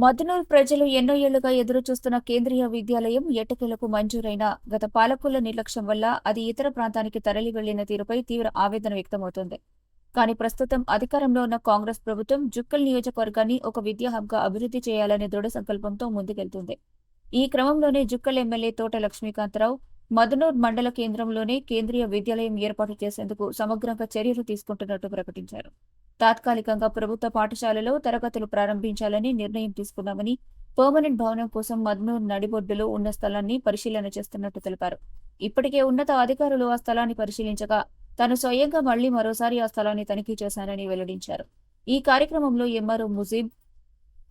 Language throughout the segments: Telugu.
మదనూర్ ప్రజలు ఎన్నో ఏళ్ళుగా ఎదురు చూస్తున్న కేంద్రీయ విద్యాలయం ఎట్టకేలకు మంజూరైన. గత పాలకుల నిర్లక్ష్యం వల్ల అది ఇతర ప్రాంతానికి తరలి వెళ్ళిన తీరుపై తీవ్ర ఆవేదన వ్యక్తమవుతోంది. కానీ ప్రస్తుతం అధికారంలో ఉన్న కాంగ్రెస్ ప్రభుత్వం జుక్కల్ నియోజకవర్గాన్ని ఒక విద్యా హబ్గా అభివృద్ధి చేయాలనే దృఢ సంకల్పంతో ముందుకెళ్తుంది. ఈ క్రమంలోనే జుక్కల్ ఎమ్మెల్యే తోట లక్ష్మీకాంతరావు మదనూర్ మండల కేంద్రంలోనే కేంద్రీయ విద్యాలయం ఏర్పాటు చేసేందుకు సమగ్రంగా చర్యలు తీసుకుంటున్నట్టు ప్రకటించారు. తాత్కాలికంగా ప్రభుత్వ పాఠశాలలో తరగతులు ప్రారంభించాలని నిర్ణయం తీసుకున్నామని పర్మనెంట్ భవనం కోసం మద్నూర్ నడిబొడ్డులో ఉన్న స్థలాన్ని పరిశీలన చేస్తున్నట్టు తెలిపారు. ఇప్పటికే ఉన్నత అధికారులు ఆ స్థలాన్ని పరిశీలించగా తాను స్వయంగా మళ్ళీ మరోసారి ఆ స్థలాన్ని తనిఖీ చేశానని వెల్లడించారు. ఈ కార్యక్రమంలో ఎంఆర్ఓ ముజీబ్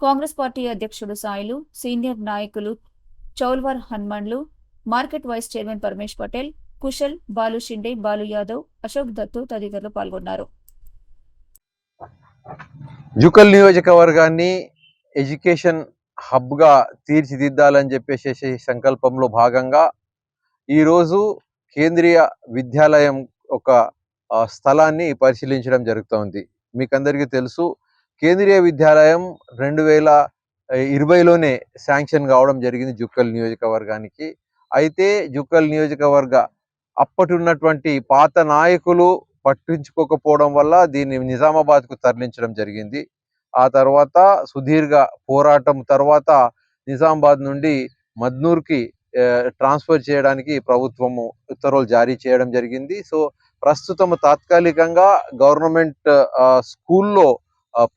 కాంగ్రెస్ పార్టీ అధ్యక్షుడు సాయిలు సీనియర్ నాయకులు Chaulwar Hanumanlu market vice chairman Paramesh Patel Kushal Balu Shinde Balu Yadav Ashok Dattu తదితరులు పాల్గొన్నారు. జుకల్ నియోజకవర్గాన్ని ఎడ్యుకేషన్ హబ్గా తీర్చిదిద్దాలని చెప్పేసి సంకల్పంలో భాగంగా ఈరోజు కేంద్రీయ విద్యాలయం ఒక స్థలాన్ని పరిశీలించడం జరుగుతోంది. మీకు అందరికీ తెలుసు కేంద్రీయ విద్యాలయం రెండు వేల ఇరవైలోనే శాంక్షన్ కావడం జరిగింది జుక్కల్ నియోజకవర్గానికి. అయితే జుక్కల్ నియోజకవర్గ అప్పటి ఉన్నటువంటి పాత నాయకులు పట్టించుకోకపోవడం వల్ల దీన్ని నిజామాబాద్కు తరలించడం జరిగింది. ఆ తర్వాత సుదీర్ఘ పోరాటం తర్వాత నిజామాబాద్ నుండి మద్నూర్కి ట్రాన్స్ఫర్ చేయడానికి ప్రభుత్వము ఉత్తర్వులు జారీ చేయడం జరిగింది. సో ప్రస్తుతం తాత్కాలికంగా గవర్నమెంట్ స్కూల్లో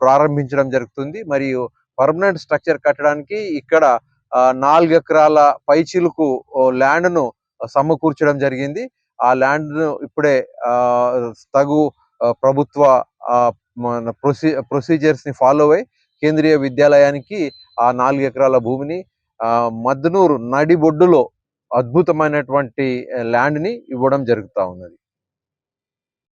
ప్రారంభించడం జరుగుతుంది. మరియు పర్మనెంట్ స్ట్రక్చర్ కట్టడానికి ఇక్కడ నాలుగు ఎకరాల పైచిలుకు ల్యాండ్ను సమకూర్చడం జరిగింది. ఆ ల్యాండ్ను ఇప్పుడే ఆ, తగు ప్రభుత్వ ఆ, మన ప్రొసీ ప్రొసీజర్స్ని ఫాలో అయి కేంద్రీయ విద్యాలయానికి ఆ నాలుగు ఎకరాల భూమిని ఆ, మద్నూరు నడిబొడ్డులో అద్భుతమైనటువంటి ల్యాండ్ని ఇవ్వడం జరుగుతా ఉన్నది.